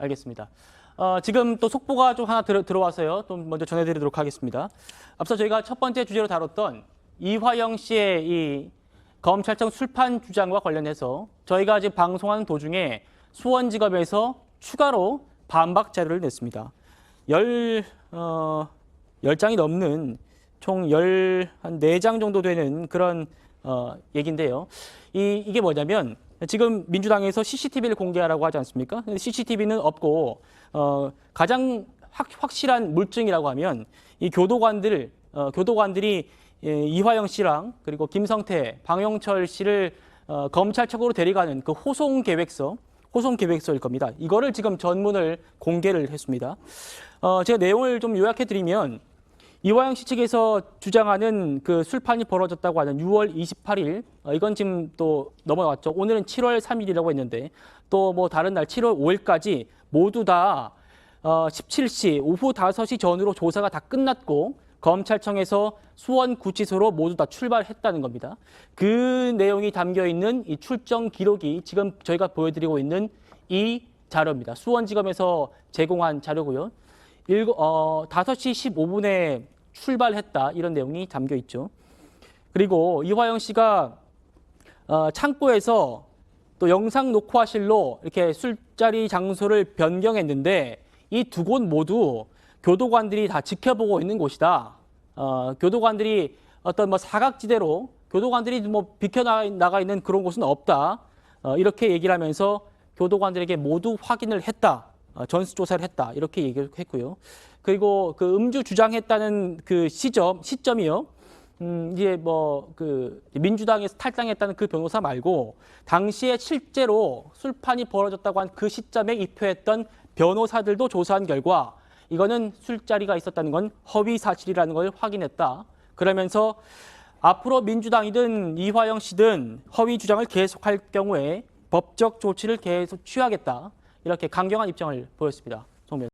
알겠습니다. 어, 지금 또 속보가 좀 하나 들어, 들어와서요. 또 먼저 전해드리도록 하겠습니다. 앞서 저희가 첫 번째 주제로 다뤘던 이화영 씨의 이 검찰청 술판 주장과 관련해서 저희가 지금 방송하는 도중에 수원지검에서 추가로 반박 자료를 냈습니다. 열, 어, 열 장이 넘는 총 열, 한 네 장 정도 되는 그런, 어, 얘기인데요. 이, 이게 뭐냐면 지금 민주당에서 CCTV를 공개하라고 하지 않습니까? CCTV는 없고, 어, 가장 확, 확실한 물증이라고 하면 이 교도관들, 어, 교도관들이 예, 이화영 씨랑 그리고 김성태, 방영철 씨를 어, 검찰청으로 데려가는 그 호송 계획서, 호송 계획서일 겁니다. 이거를 지금 전문을 공개를 했습니다. 어, 제가 내용을 좀 요약해 드리면 이화영 씨 측에서 주장하는 그 술판이 벌어졌다고 하는 6월 28일, 어, 이건 지금 또 넘어갔죠. 오늘은 7월 3일이라고 했는데 또 뭐 다른 날 7월 5일까지 모두 다 어, 17시 오후 5시 전후로 조사가 다 끝났고 검찰청에서 수원 구치소로 모두 다 출발했다는 겁니다. 그 내용이 담겨 있는 이 출정 기록이 지금 저희가 보여드리고 있는 이 자료입니다. 수원지검에서 제공한 자료고요. 일곱, 어, 5시 15분에 출발했다 이런 내용이 담겨 있죠. 그리고 이화영 씨가 어, 창고에서 또 영상 녹화실로 이렇게 술자리 장소를 변경했는데 이 두 곳 모두 교도관들이 다 지켜보고 있는 곳이다. 어, 교도관들이 어떤 뭐 사각지대로 교도관들이 뭐 비켜나가 나가 있는 그런 곳은 없다. 어, 이렇게 얘기를 하면서 교도관들에게 모두 확인을 했다. 어, 전수조사를 했다. 이렇게 얘기를 했고요. 그리고 그 음주 주장했다는 그 시점, 시점이요. 음, 이제 뭐 그 민주당에서 탈당했다는 그 변호사 말고 당시에 실제로 술판이 벌어졌다고 한 그 시점에 입회했던 변호사들도 조사한 결과 이거는 술자리가 있었다는 건 허위 사실이라는 걸 확인했다. 그러면서 앞으로 민주당이든 이화영 씨든 허위 주장을 계속할 경우에 법적 조치를 계속 취하겠다. 이렇게 강경한 입장을 보였습니다.